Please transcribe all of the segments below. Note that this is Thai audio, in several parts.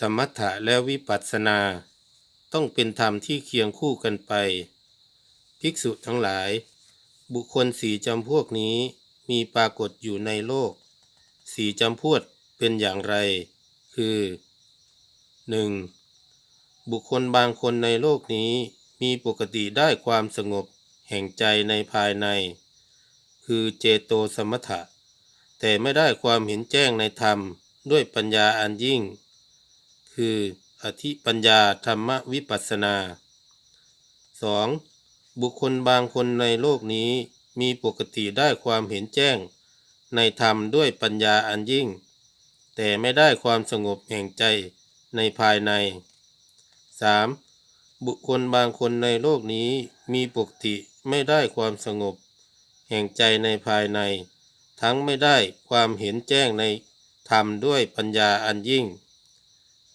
สมถะและวิปัสสนา ต้องเป็นธรรมที่เคียงคู่กันไป ภิกษุทั้งหลาย บุคคลสี่จำพวกนี้มีปรากฏอยู่ในโลก สี่จำพวกเป็นอย่างไร คือ 1. บุคคลบางคนในโลกนี้มีปกติได้ความสงบแห่งใจในภายใน คือเจโตสมถะ แต่ไม่ได้ความเห็นแจ้งในธรรมด้วยปัญญาอันยิ่ง คือ อธิปัญญาธรรมวิปัสสนา 2. บุคคลบางคนในโลกนี้มีปกติได้ความเห็นแจ้ง ในธรรมด้วยปัญญาอันยิ่ง แต่ไม่ได้ความสงบแห่งใจในภายใน 3. บุคคลบางคนในโลกนี้มีปกติไม่ได้ความสงบ แห่งใจในภายใน ทั้งไม่ได้ความเห็นแจ้งในธรรมด้วยปัญญาอันยิ่ง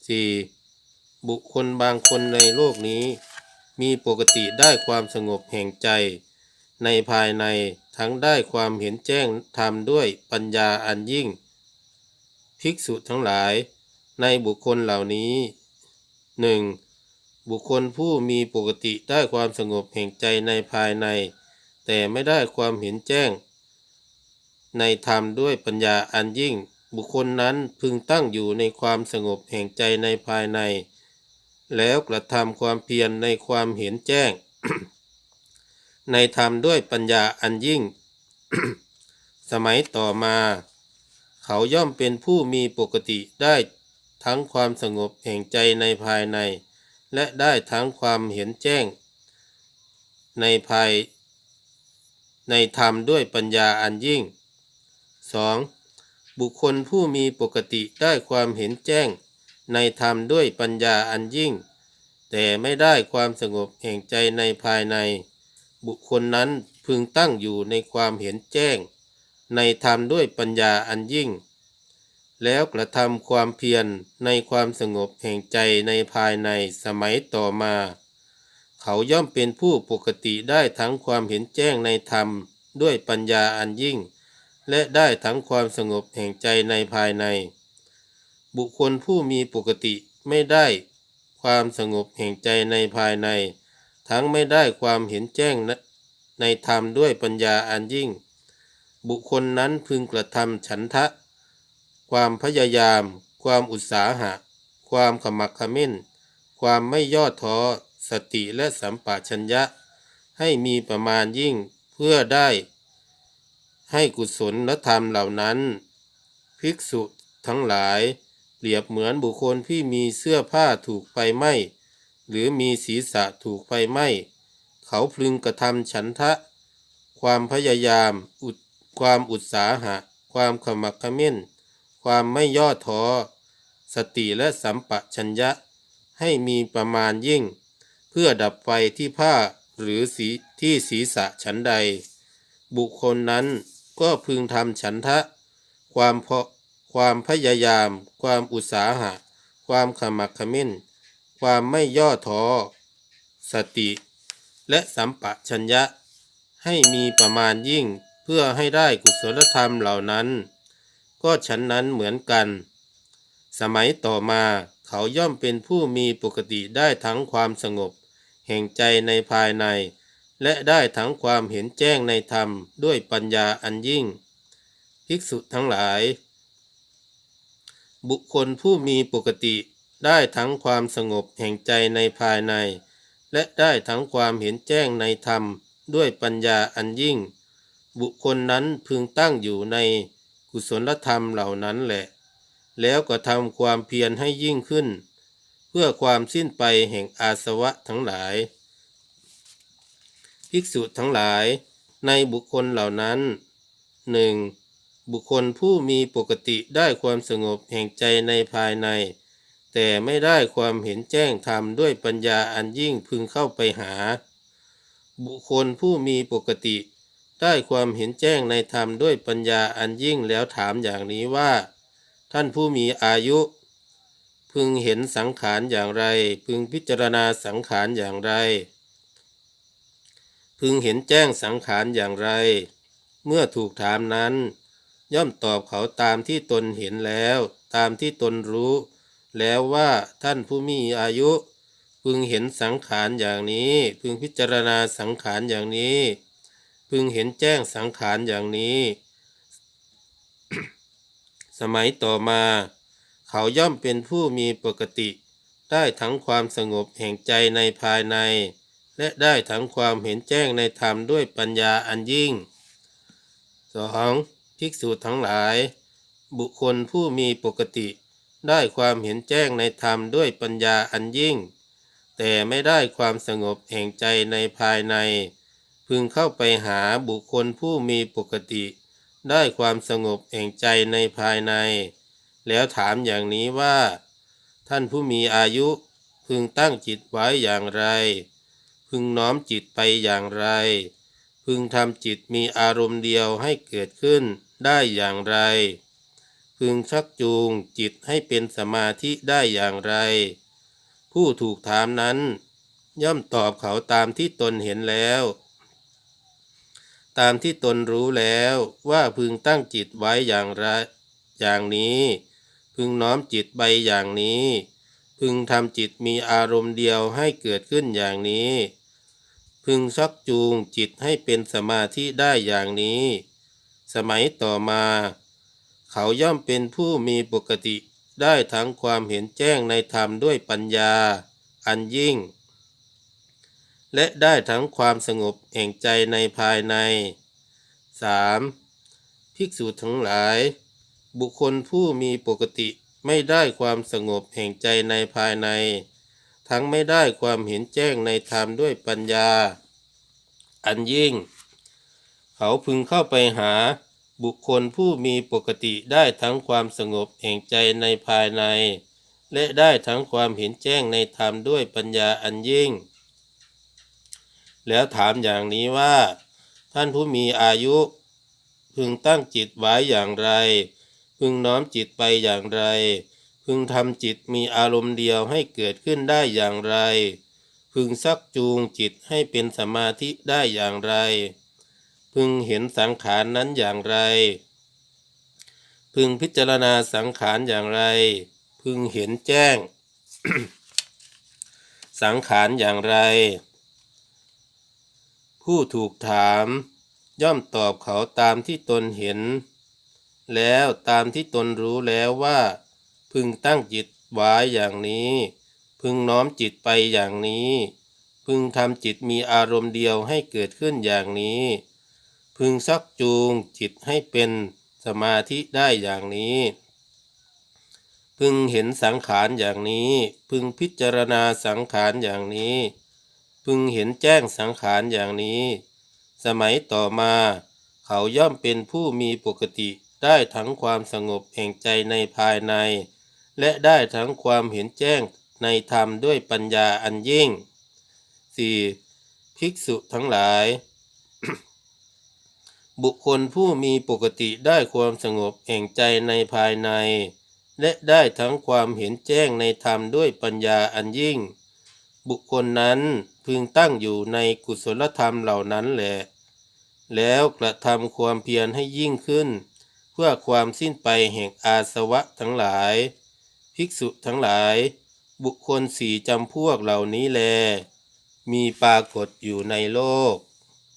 4. บุคคลบางคนในโลกนี้ มีปกติได้ความสงบแห่งใจ ในภายในทั้งได้ความเห็นแจ้งธรรมด้วยปัญญาอันยิ่ง ภิกษุทั้งหลาย ในบุคคลเหล่านี้หนึ่งบุคคลผู้มีปกติได้ความสงบแห่งใจในภายใน แต่ไม่ได้ความเห็นแจ้ง ในธรรมด้วยปัญญาอันยิ่ง บุคคลนั้นพึงตั้งอยู่ในความสงบแห่งใจในภายใน แล้วกระทำความเพียรในความเห็นแจ้ง ในธรรมด้วยปัญญาอันยิ่ง สมัยต่อมา เขาย่อมเป็นผู้มีปกติได้ทั้งความสงบแห่งใจในภายใน และได้ทั้งความเห็นแจ้ง ในภายในธรรมด้วยปัญญาอันยิ่ง 2. บุคคลผู้มีปกติได้ความเห็นแจ้ง ในธรรมด้วยปัญญาอันยิ่ง แต่ไม่ได้ความสงบแห่งใจในภายใน บุคคลนั้นพึงตั้งอยู่ในความเห็นแจ้ง ในธรรมด้วยปัญญาอันยิ่ง แล้วกระทำความเพียรในความสงบแห่งใจในภายในสมัยต่อมา เขาย่อมเป็นผู้ปกติได้ทั้งความเห็นแจ้งในธรรมด้วยปัญญาอันยิ่ง และได้ทั้งความสงบแห่งใจในภายใน บุคคลผู้มีปกติไม่ได้ความสงบแห่งใจในภายใน ทั้งไม่ได้ความเห็นแจ้งในธรรมด้วยปัญญาอันยิ่ง บุคคลนั้นพึงกระทำฉันทะ ความพยายาม ความอุตสาหะ ความขมักขม้น ความไม่ย่อท้อสติและสัมปชัญญะ ให้มีประมาณยิ่งเพื่อได้ ให้กุศลธรรมเหล่านั้น ภิกษุทั้งหลาย เปรียบเหมือนบุคคลที่มีเสื้อผ้าถูกไฟไหม้หรือมีศีรษะถูกไฟไหม้เขาพลึงกระทำฉันทะ ความพยายามอุดความอุตสาหะ ความขมักขม้น ความไม่ย่อท้อ สติและสัมปชัญญะ ให้มีประมาณยิ่ง เพื่อดับไฟที่ผ้าหรือสีที่ศีรษะฉันใด บุคคลนั้น ก็พึงทำฉันทะ ความพาะความพยายาม ความอุตสาหะ ความขมักขม้น ความไม่ย่อท้อ สติ และสัมปะชัญญะ ให้มีประมาณยิ่งเพื่อให้ได้กุศลธรรมเหล่านั้น ก็ฉันนั้นเหมือนกัน สมัยต่อมาเขาย่อมเป็นผู้มีปกติได้ทั้งความสงบ แห่งใจในภายใน และได้ทั้งความเห็นแจ้งในธรรมด้วยปัญญาอันยิ่ง ภิกษุทั้งหลาย บุคคลผู้มีปกติได้ทั้งความสงบแห่งใจในภายใน และได้ทั้งความเห็นแจ้งในธรรมด้วยปัญญาอันยิ่ง บุคคลนั้นพึงตั้งอยู่ในกุศลธรรมเหล่านั้นแหละ แล้วก็ทำความเพียรให้ยิ่งขึ้น เพื่อความสิ้นไปแห่งอาสวะทั้งหลาย ภิกษุทั้งหลายในบุคคลเหล่านั้นหนึ่งบุคคลผู้มีปกติได้ความสงบแห่งใจในภายใน แต่ไม่ได้ความเห็นแจ้งธรรมด้วยปัญญาอันยิ่งพึงเข้าไปหา บุคคลผู้มีปกติ ได้ความเห็นแจ้งในธรรมด้วยปัญญาอันยิ่งแล้วถามอย่างนี้ว่า ท่านผู้มีอายุ พึงเห็นสังขารอย่างไร พึงพิจารณาสังขารอย่างไร พึงเห็นแจ้งสังขารอย่างไร เมื่อถูกถามนั้น ย่อมตอบเขาตามที่ตนเห็นแล้ว ตามที่ตนรู้ แล้วว่าท่านผู้มีอายุ พึงเห็นสังขารอย่างนี้ พึงพิจารณาสังขารอย่างนี้ พึงเห็นแจ้งสังขารอย่างนี้ สมัยต่อมา เขาย่อมเป็นผู้มีปกติ ได้ทั้งความสงบแห่งใจในภายใน และได้ทั้งความเห็นแจ้งในธรรมด้วยปัญญาอันยิ่ง 2. ภิกษุทั้งหลาย บุคคลผู้มีปกติ ได้ความเห็นแจ้งในธรรมด้วยปัญญาอันยิ่ง แต่ไม่ได้ความสงบแห่งใจในภายใน พึงเข้าไปหาบุคคลผู้มีปกติ ได้ความสงบแห่งใจในภายใน แล้วถามอย่างนี้ว่า ท่านผู้มีอายุพึงตั้งจิตไว้อย่างไร พึงน้อมจิตไปอย่างไร พึงทำจิตมีอารมณ์เดียวให้เกิดขึ้นได้อย่างไร พึงชักจูงจิตให้เป็นสมาธิได้อย่างไร ผู้ถูกถามนั้น ย่อมตอบเขาตามที่ตนเห็นแล้ว ตามที่ตนรู้แล้วว่าพึงตั้งจิตไว้อย่างไร อย่างนี้ พึงน้อมจิตไปอย่างนี้พึงทำจิตมีอารมณ์เดียวให้เกิดขึ้นอย่างนี้ พึงชักจูงจิตให้เป็นสมาธิได้อย่างนี้ สมัยต่อมา เขาย่อมเป็นผู้มีปกติได้ทั้งความเห็นแจ้งในธรรมด้วยปัญญา อันยิ่ง และได้ทั้งความสงบแห่งใจในภายใน 3. ภิกษุทั้งหลาย บุคคลผู้มีปกติไม่ได้ความสงบแห่งใจในภายใน ทั้งไม่ได้ความเห็นแจ้งในธรรมด้วยปัญญา อันยิ่ง เขาพึงเข้าไปหาบุคคลผู้มีปกติได้ทั้งความสงบแห่งใจในภายใน และได้ทั้งความเห็นแจ้งในธรรมด้วยปัญญาอันยิ่ง แล้วถามอย่างนี้ว่า ท่านผู้มีอายุ พึงตั้งจิตไว้อย่างไร พึงน้อมจิตไปอย่างไร พึงทำจิตมีอารมณ์เดียวให้เกิดขึ้นได้อย่างไร พึงซักจูงจิตให้เป็นสมาธิได้อย่างไร พึงเห็นสังขารนั้นอย่างไร พึงพิจารณาสังขารอย่างไร พึงเห็นแจ้ง สังขารอย่างไร ผู้ถูกถาม ย่อมตอบเขาตามที่ตนเห็น แล้วตามที่ตนรู้แล้วว่า พึงตั้งจิตไว้อย่างนี้ พึงน้อมจิตไปอย่างนี้ พึงทำจิตมีอารมณ์เดียวให้เกิดขึ้นอย่างนี้ พึงซักจูงจิตให้เป็นสมาธิได้อย่างนี้ พึงเห็นสังขารอย่างนี้ พึงพิจารณาสังขารอย่างนี้ พึงเห็นแจ้งสังขารอย่างนี้ สมัยต่อมาเขาย่อมเป็นผู้มีปกติได้ทั้งความสงบแห่งใจในภายใน และได้ทั้งความเห็นแจ้งในธรรมด้วยปัญญาอันยิ่ง 4. ภิกษุทั้งหลาย บุคคลผู้มีปกติได้ความสงบแห่งใจในภายใน และได้ทั้งความเห็นแจ้งในธรรมด้วยปัญญาอันยิ่ง บุคคลนั้นพึงตั้งอยู่ในกุศลธรรมเหล่านั้นแหละ แล้วกระทำความเพียรให้ยิ่งขึ้น เพื่อความสิ้นไปแห่งอาสวะทั้งหลาย ภิกษุทั้งหลาย บุคคลสี่จำพวกเหล่านี้แล มีปรากฏอยู่ในโลก